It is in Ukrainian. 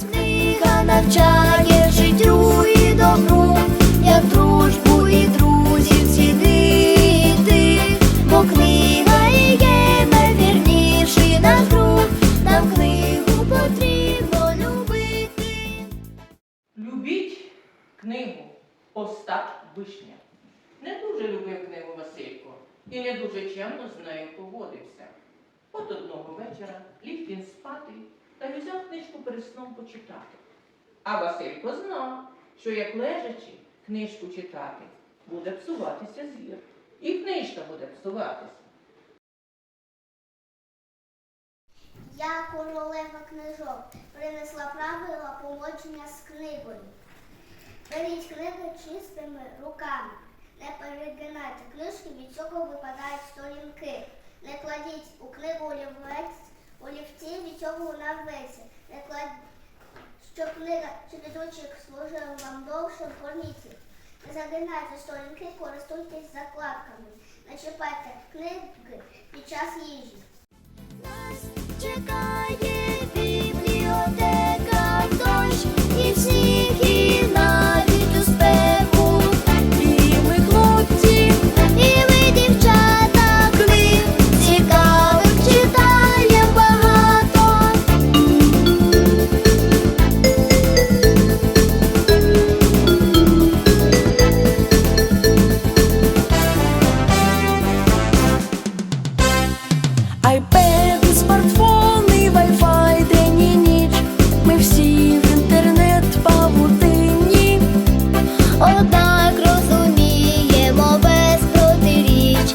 Книга навчає життю і добру, як дружбу і друзів цінити, бо книга і є найвірніший наш друг, нам книгу потрібно любити. Любіть книгу Остап Вишня. Не дуже любив книгу Василько і не дуже чемно з нею поводився. От одного вечора ліг він спати та й взяв книжку перед сном почитати. А Василько знав, що як лежачи книжку читати, буде псуватися зір. І книжка буде псуватися. Я королева книжок принесла правила поводження з книгою. Беріть книги чистими руками. Не перегинайте книжки, від цього випадають сторінки. Не кладіть у книгу олівець, олівці, від цього рветься. Не кладіть, щоб книга чи підручник служив вам довше в форміті. Не загинайте сторінки, користуйтесь закладками. начепайте книги під час їжі. ми всі в інтернет павутині, однак розуміємо без протиріч.